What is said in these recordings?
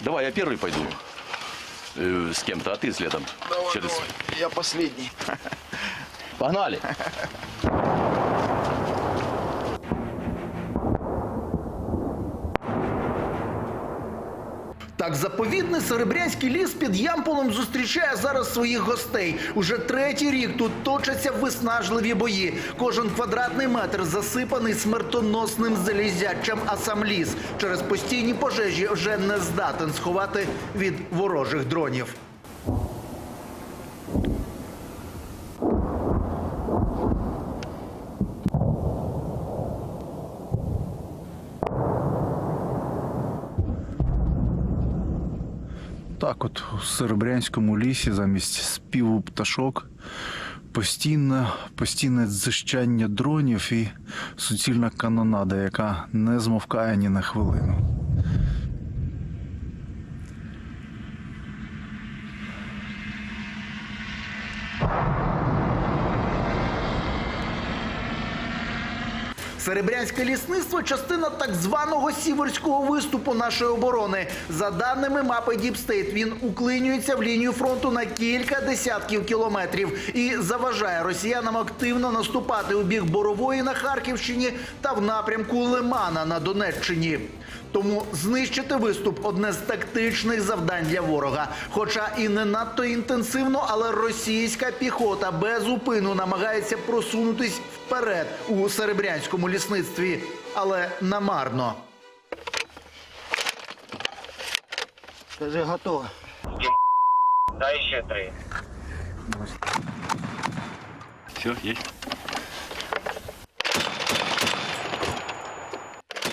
Давай, я первый пойду. Э, с кем-то, а ты следом. Через... Я последний. Погнали. Так, заповідний Серебрянський ліс під Ямполом зустрічає зараз своїх гостей. Уже третій рік тут точаться виснажливі бої. Кожен квадратний метр засипаний смертоносним залізячем, а сам ліс через постійні пожежі вже не здатен сховати від ворожих дронів. Так, от у Серебрянському лісі замість співу пташок постійне, постійне дзищання дронів і суцільна канонада, яка не змовкає ні на хвилину. Серебрянське лісництво частина так званого сіверського виступу нашої оборони. За даними мапи Діпстейт, він уклинюється в лінію фронту на кілька десятків кілометрів і заважає росіянам активно наступати у бік Борової на Харківщині та в напрямку Лимана на Донеччині. Тому знищити виступ одне з тактичних завдань для ворога. Хоча і не надто інтенсивно, але російська піхота без упину намагається просунутись вперед у серебрянському лісництві, але намарно. Скажи, готово. Дай ще три. Все, есть.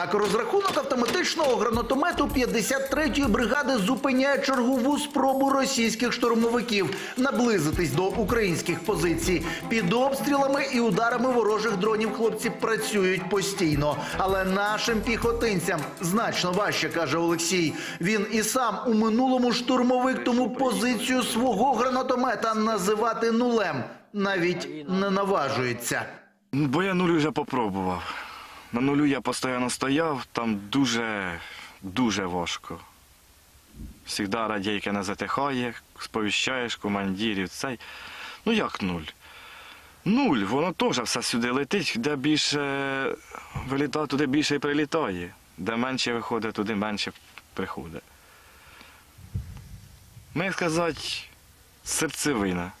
Так, розрахунок автоматичного гранатомету 53-ї бригади зупиняє чергову спробу російських штурмовиків наблизитись до українських позицій. Під обстрілами і ударами ворожих дронів хлопці працюють постійно. Але нашим піхотинцям значно важче, каже Олексій. Він і сам у минулому штурмовик, тому позицію свого гранатомета називати нулем навіть не наважується. Бо я нулю вже попробував. На нулю я постійно стояв, там дуже, дуже важко. Всігда радійка не затихає, сповіщаєш командирів цей. Ну як нуль? Нуль, воно теж все сюди летить, де більше вилітає, туди більше і прилітає. Де менше виходить, туди менше приходить. Ми сказати, серцевина.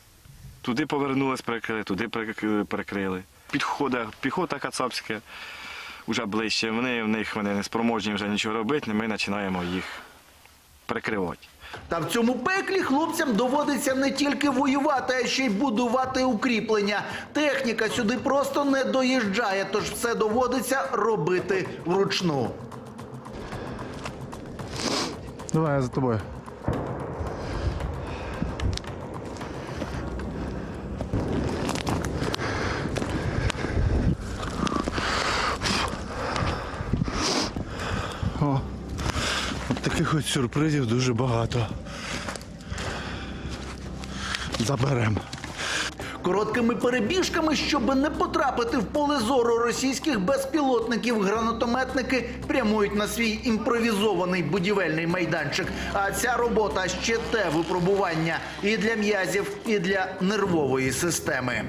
Туди повернулись, перекрили, туди перекрили. Підходить піхота кацапська вже ближче. Вони в них вони не спроможні вже нічого робити, ми починаємо їх перекривати. Та в цьому пеклі хлопцям доводиться не тільки воювати, а ще й будувати укріплення. Техніка сюди просто не доїжджає, тож все доводиться робити вручну. Давай я за тобою. От сюрпризів дуже багато. Заберемо. Короткими перебіжками, щоб не потрапити в поле зору російських безпілотників, гранатометники прямують на свій імпровізований будівельний майданчик. А ця робота ще те випробування і для м'язів, і для нервової системи.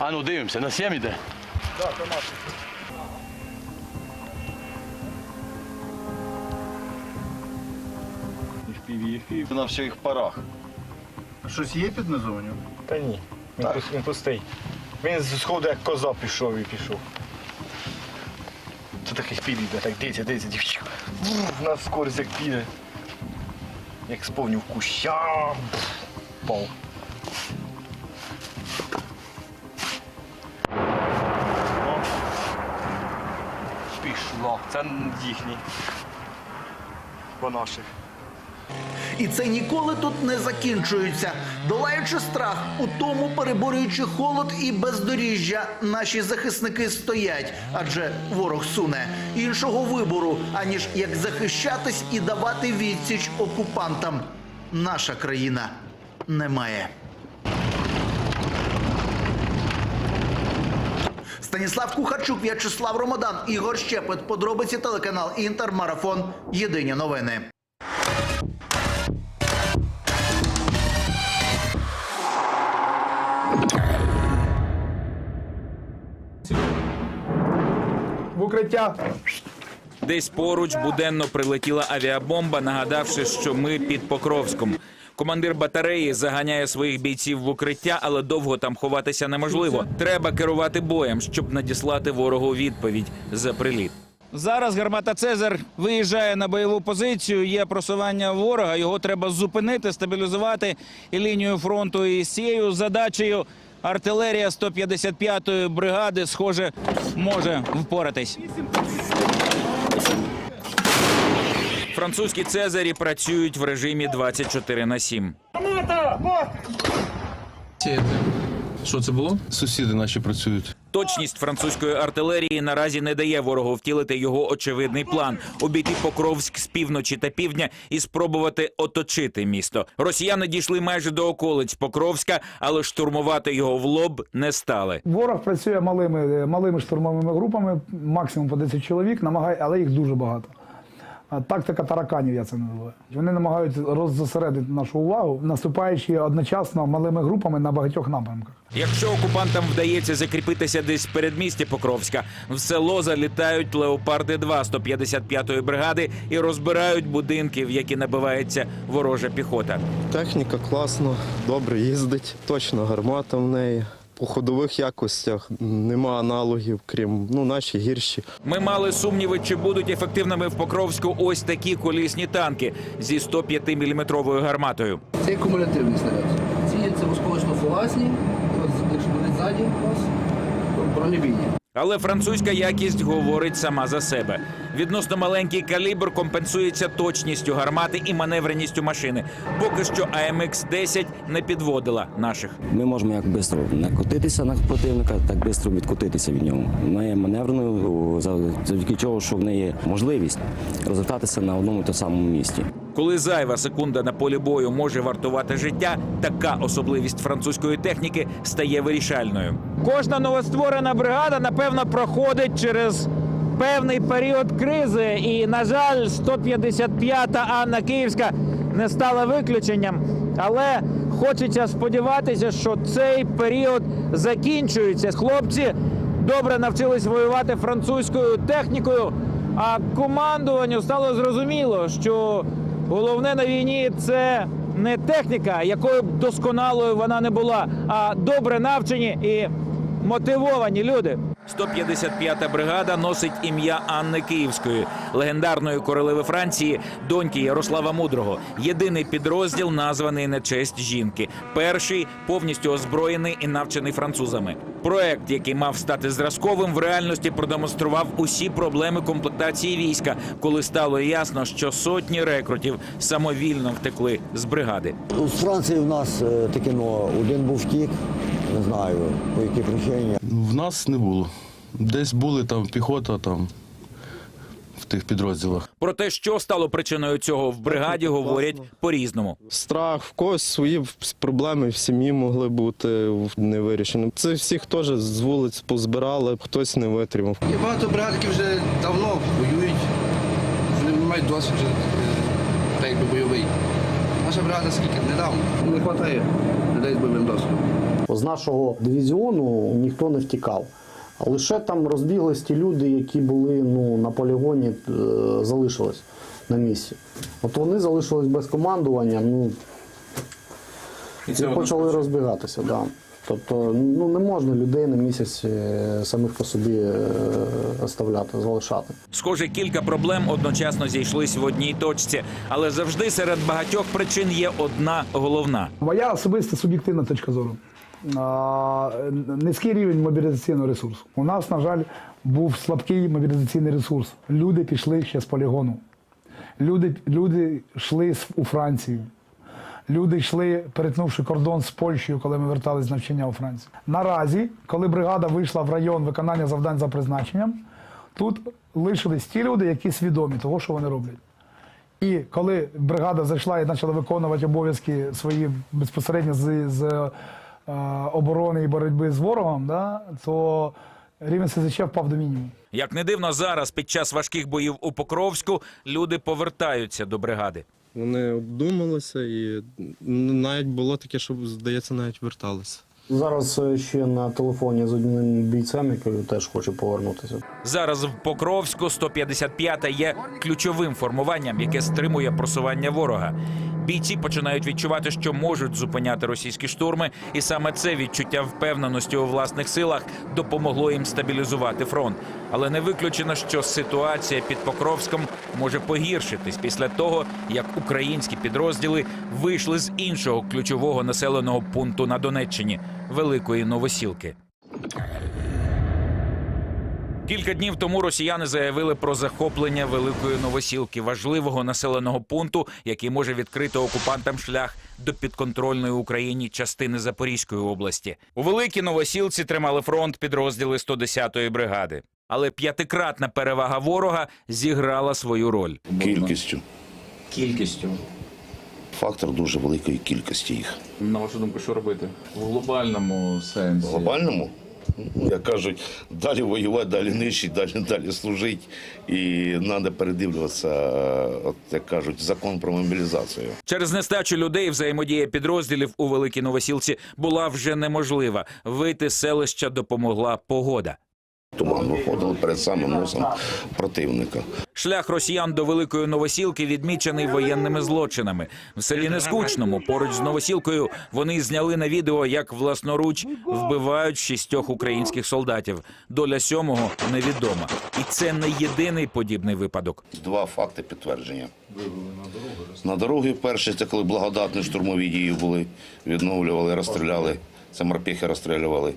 А ну дивимося, на 7 іде. На всіх парах. Щось є під низу у нього? Та ні. Він, пус- він пустий. Він з сходу як коза пішов і пішов. Це такий підійде, так дивіться, дивіться, дівчинка. На скорість як піде. Як сповнив куща. Пав. Це їхній. По наших. І це ніколи тут не закінчується. Долаючи страх, у тому переборюючи холод і бездоріжжя, наші захисники стоять, адже ворог суне іншого вибору, аніж як захищатись і давати відсіч окупантам. Наша країна не має. Станіслав Кухарчук, В'ячеслав Ромодан, Ігор Щепет. Подробиці телеканал Інтер. Марафон. Єдині новини. в укриття. Десь поруч буденно прилетіла авіабомба, нагадавши, що ми під Покровськом. Командир батареї заганяє своїх бійців в укриття, але довго там ховатися неможливо. Треба керувати боєм, щоб надіслати ворогу відповідь за приліт. Зараз гармата Цезар виїжджає на бойову позицію. Є просування ворога. Його треба зупинити, стабілізувати і лінію фронту. І з цією задачею артилерія 155-ї бригади, схоже, може впоратись. Французькі цезарі працюють в режимі 24 на 7. Що це було? Сусіди наші працюють. Точність французької артилерії наразі не дає ворогу втілити його очевидний план обійти Покровськ з півночі та півдня і спробувати оточити місто. Росіяни дійшли майже до околиць Покровська, але штурмувати його в лоб не стали. Ворог працює малими, малими штурмовими групами, максимум по 10 чоловік, намагає, але їх дуже багато. А Тактика тараканів, я це називаю. Вони намагаються роззосередити нашу увагу, наступаючи одночасно малими групами на багатьох напрямках. Якщо окупантам вдається закріпитися десь в передмісті Покровська, в село залітають леопарди 2 155-ї бригади і розбирають будинки, в які набивається ворожа піхота. Техніка класно, добре їздить, точно гармата в неї. По ходових якостях нема аналогів, крім ну, наші гірші. Ми мали сумніви, чи будуть ефективними в Покровську ось такі колісні танки зі 105-мм гарматою. Це кумулятивний снаряд. Ці це осколочно-фугасні, от якщо буде ззаді у вас, бронебійні. Але французька якість говорить сама за себе. Відносно маленький калібр компенсується точністю гармати і маневреністю машини. Поки що АМХ-10 не підводила наших. Ми можемо як швидко накотитися на противника, так швидко відкотитися від нього. Вона є маневреною, завдяки чого, що в неї можливість розвертатися на одному тому самому місці. Коли зайва секунда на полі бою може вартувати життя, така особливість французької техніки стає вирішальною. Кожна новостворена бригада, напевно, проходить через певний період кризи. І, на жаль, 155-та Анна Київська не стала виключенням. Але хочеться сподіватися, що цей період закінчується. Хлопці добре навчились воювати французькою технікою. А командуванню стало зрозуміло, що головне на війні це не техніка, якою б досконалою вона не була, а добре навчені і мотивовані люди. 155-та бригада носить ім'я Анни Київської, легендарної королеви Франції, доньки Ярослава Мудрого. Єдиний підрозділ названий на честь жінки. Перший повністю озброєний і навчений французами. Проект, який мав стати зразковим, в реальності продемонстрував усі проблеми комплектації війська, коли стало ясно, що сотні рекрутів самовільно втекли з бригади. З Франції в нас е, таке, ну, один був втік, не знаю, по якій причині. В нас не було. Десь були там піхота там в тих підрозділах. Про те, що стало причиною цього в бригаді, говорять по-різному. Страх, в когось свої проблеми в сім'ї могли бути не вирішені. Це всіх теж з вулиць позбирали, хтось не витримав. Є багато бригад, які вже давно воюють, вони мають досвід вже е, так якби бойовий. Наша бригада скільки недавно. Не вистачає людей з бойовим досвідом. З нашого дивізіону ніхто не втікав. Лише там розбіглись ті люди, які були ну, на полігоні, е, залишились на місці. От вони залишились без командування, ну і почали розбігатися. Да. Тобто ну, не можна людей на місяць е, самих по собі е, оставляти, залишати. Схоже, кілька проблем одночасно зійшлись в одній точці, але завжди серед багатьох причин є одна головна. Моя особиста суб'єктивна точка зору. Низький рівень мобілізаційного ресурсу. У нас, на жаль, був слабкий мобілізаційний ресурс. Люди пішли ще з полігону. Люди, люди йшли у Францію. Люди йшли, перетнувши кордон з Польщею, коли ми верталися з навчання у Франції. Наразі, коли бригада вийшла в район виконання завдань за призначенням, тут лишились ті люди, які свідомі того, що вони роблять. І коли бригада зайшла і почала виконувати обов'язки свої безпосередньо з, з оборони і боротьби з ворогом, да, то Рівень СЗЧ впав до мінімуму. Як не дивно, зараз під час важких боїв у Покровську люди повертаються до бригади. Вони обдумалися і навіть було таке, що, здається, навіть верталися. Зараз е, ще на телефоні з одним бійцем, який теж хоче повернутися. Зараз в Покровську 155-та є ключовим формуванням, яке стримує просування ворога. Бійці починають відчувати, що можуть зупиняти російські штурми, і саме це відчуття впевненості у власних силах допомогло їм стабілізувати фронт. Але не виключено, що ситуація під Покровськом може погіршитись після того, як українські підрозділи вийшли з іншого ключового населеного пункту на Донеччині Великої Новосілки. Кілька днів тому росіяни заявили про захоплення великої новосілки, важливого населеного пункту, який може відкрити окупантам шлях до підконтрольної Україні частини Запорізької області. У великій новосілці тримали фронт підрозділи 110-ї бригади. Але п'ятикратна перевага ворога зіграла свою роль. Кількістю. Кількістю Фактор дуже великої кількості їх. На вашу думку, що робити в глобальному сенсі? В глобальному, як кажуть, далі воювати, далі нищить, далі далі служити. І треба передивлюватися, от як кажуть, закон про мобілізацію. Через нестачу людей взаємодія підрозділів у великій новосілці була вже неможлива. Вийти з селища допомогла погода. Туман виходили перед самим носом противника. Шлях росіян до великої новосілки відмічений воєнними злочинами. В селі Нескучному поруч з новосілкою вони зняли на відео, як власноруч вбивають шістьох українських солдатів. Доля сьомого невідома, і це не єдиний подібний випадок. Два факти підтвердження. На дорогі перші, це коли благодатні штурмові дії були, відновлювали, розстріляли. Це морпіхи розстрілювали.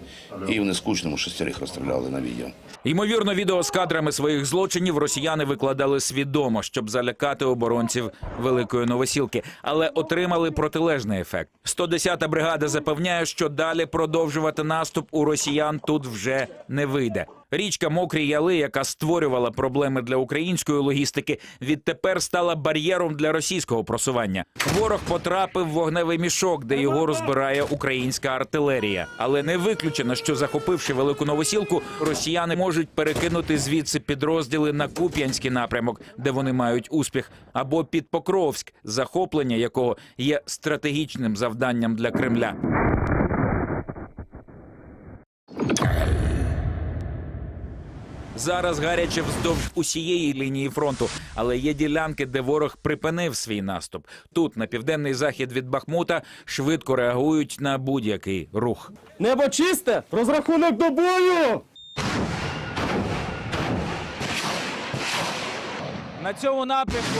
І в нескучному шестерих розстріляли на відео. Ймовірно, відео з кадрами своїх злочинів росіяни викладали свідомо, щоб залякати оборонців великої новосілки, але отримали протилежний ефект. 110-та бригада запевняє, що далі продовжувати наступ у росіян тут вже не вийде. Річка Мокрі Яли, яка створювала проблеми для української логістики, відтепер стала бар'єром для російського просування. Ворог потрапив в вогневий мішок, де його розбирає українська артилерія. Але не виключено, що захопивши велику новосілку, росіяни можуть перекинути звідси підрозділи на Куп'янський напрямок, де вони мають успіх, або під Покровськ, захоплення якого є стратегічним завданням для Кремля. Зараз гаряче вздовж усієї лінії фронту, але є ділянки, де ворог припинив свій наступ. Тут, на південний захід від Бахмута, швидко реагують на будь-який рух. Небо чисте! Розрахунок до бою! На цьому напрямку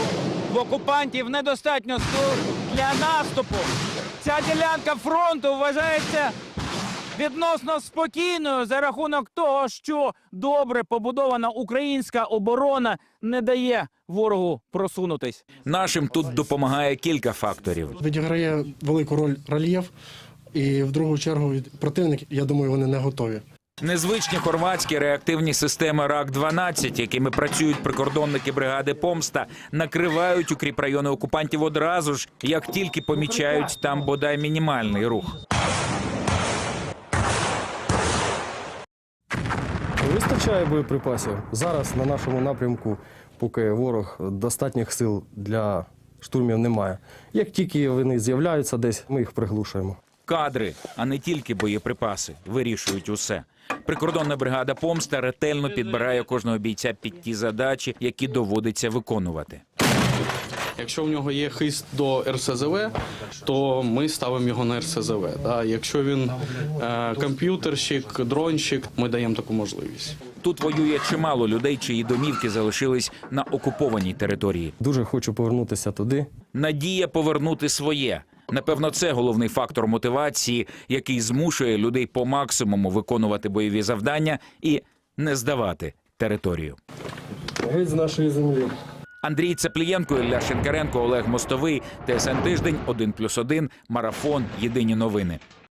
в окупантів недостатньо сил для наступу. Ця ділянка фронту вважається відносно спокійною за рахунок того, що добре побудована українська оборона не дає ворогу просунутись. Нашим тут допомагає кілька факторів. Відіграє велику роль рельєф, і в другу чергу від- противник, я думаю, вони не готові. Незвичні хорватські реактивні системи РАК-12, якими працюють прикордонники бригади Помста, накривають укріпрайони окупантів одразу ж, як тільки помічають там бодай мінімальний рух. Вистачає боєприпасів. Зараз на нашому напрямку, поки ворог достатніх сил для штурмів немає. Як тільки вони з'являються десь, ми їх приглушуємо. Кадри, а не тільки боєприпаси, вирішують усе. Прикордонна бригада помста ретельно підбирає кожного бійця під ті задачі, які доводиться виконувати. Якщо в нього є хист до РСЗВ, то ми ставимо його на РСЗВ. Да? Якщо він е, комп'ютерщик, дронщик, ми даємо таку можливість. Тут воює чимало людей, чиї домівки залишились на окупованій території. Дуже хочу повернутися туди. Надія повернути своє. Напевно, це головний фактор мотивації, який змушує людей по максимуму виконувати бойові завдання і не здавати територію. Геть з нашої землі. Андрій Цеплієнко, Ілля Шинкаренко, Олег Мостовий, ТСН Тиждень, 1+,1, Марафон, Єдині новини.